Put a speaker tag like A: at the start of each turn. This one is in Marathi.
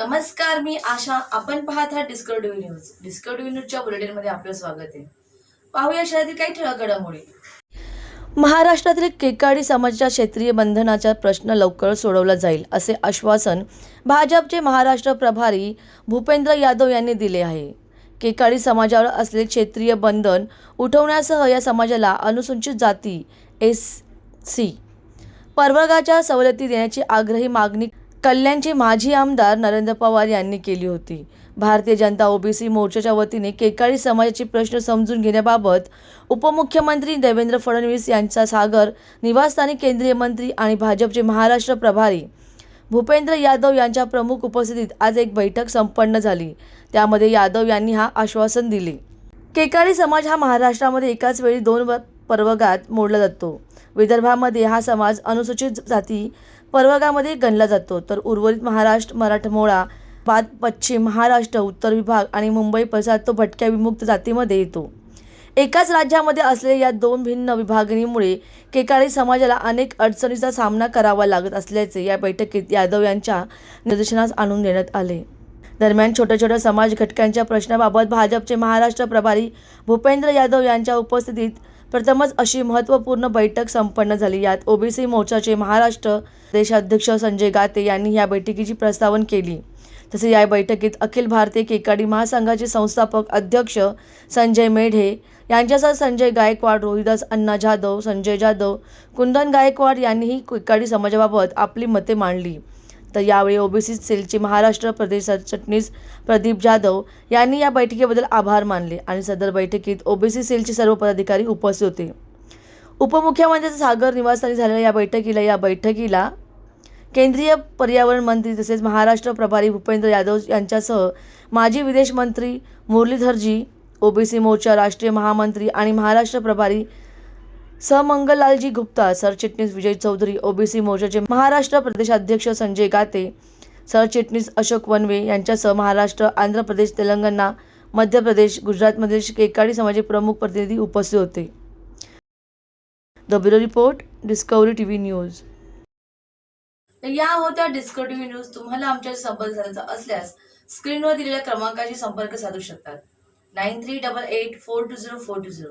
A: नमस्कार मी आशा. आपण पाहत आहात डिस्कवरी न्यूज डिस्कवरी न्यूजच्या बुलेटिनमध्ये आपलं स्वागत आहे. पाहूया शहरातील काही ठळक घडामोडी. महाराष्ट्रातील केकाडी समाजाच्या क्षेत्रीय बंधनाचा प्रश्न लवकर सोडवला जाईल असे आश्वासन भाजपचे महाराष्ट्र प्रभारी भूपेंद्र यादव यांनी दिले आहे. केकाडी समाजावर असलेले क्षेत्रीय बंधन उठवण्यासह या समाजाला अनुसूचित जाती एस सी परवर्गाच्या सवलती देण्याची आग्रही मागणी कल्याणचे माजी आमदार नरेंद्र पवार यांनी केली होती. भारतीय जनता ओबीसी मोर्चाच्या वतीने केकाळी समाजाचे प्रश्न समजून घेण्याबाबत उपमुख्यमंत्री देवेंद्र फडणवीस यांचा सागर निवासस्थानी केंद्रीय मंत्री आणि भाजपचे महाराष्ट्र प्रभारी भूपेंद्र यादव यांच्या प्रमुख उपस्थितीत आज एक बैठक संपन्न झाली. त्यामध्ये यादव यांनी हा आश्वासन दिले. केकाळी समाज हा महाराष्ट्रामध्ये एकाच वेळी दोन पर्वगात मोडला जातो. विदर्भामध्ये हा समाज अनुसूचित जाती पर्वगामध्ये गणला जातो. तर उर्वरित महाराष्ट्र मराठमोळा बाद पश्चिम महाराष्ट्र उत्तर विभाग आणि मुंबई परिसरात तो भटक्या विमुक्त जातीमध्ये येतो. एकाच राज्यामध्ये असलेल्या या दोन भिन्न विभागणीमुळे केकाळी समाजाला अनेक अडचणीचा सामना करावा लागत असल्याचे या बैठकीत यादव यांच्या निदर्शनास आणून देण्यात आले. दरम्यान छोट्या छोट्या समाज घटकांच्या प्रश्नाबाबत भाजपचे महाराष्ट्र प्रभारी भूपेंद्र यादव यांच्या उपस्थितीत प्रथमच अशी महत्त्वपूर्ण बैठक संपन्न झाली. यात ओबीसी मोर्चाचे महाराष्ट्र देशाध्यक्ष संजय गाते यांनी या बैठकीची प्रस्तावन केली. तसे या बैठकीत अखिल भारतीय केकाडी महासंघाचे संस्थापक अध्यक्ष संजय मेढे यांच्यासह संजय गायकवाड रोहिदास अण्णा जाधव संजय जाधव कुंदन गायकवाड यांनीही केकाडी समाजाबाबत आपली मते मांडली. तर यावेळी ओबीसी सेलचे महाराष्ट्र प्रदेश सरचिटणीस प्रदीप जाधव यांनी या बैठकीबद्दल आभार मानले आणि सदर बैठकीत ओबीसी सेलचे सर्व पदाधिकारी उपस्थित होते. उपमुख्यमंत्री सागर निवासस्थानी झालेल्या या बैठकीला या बैठकीला केंद्रीय पर्यावरण मंत्री तसेच महाराष्ट्र प्रभारी भूपेंद्र यादव यांच्यासह माजी विदेश मंत्री मुरलीधरजी ओबीसी मोर्चा राष्ट्रीय महामंत्री आणि महाराष्ट्र प्रभारी समंगलालजी गुप्ता सरचिटणीस विजय चौधरी ओबीसी मोर्चाचे महाराष्ट्र प्रदेशाध्यक्ष संजय गाते सरचिटणीस अशोक वनवे यांच्यासह महाराष्ट्र आंध्र प्रदेश तेलंगणा मध्य प्रदेश गुजरातमधील केकाडी समाजाचे प्रमुख प्रतिनिधी उपस्थित होते. The bureau report Discovery T V news. या होत्या डिस्कवरी टी व्ही न्यूज तुम्हाला आमच्याशी संपर्क साधायचा असल्यास स्क्रीनवर दिलेल्या क्रमांकाशी संपर्क साधू शकतात. Nine three double eight four two zero four two zero.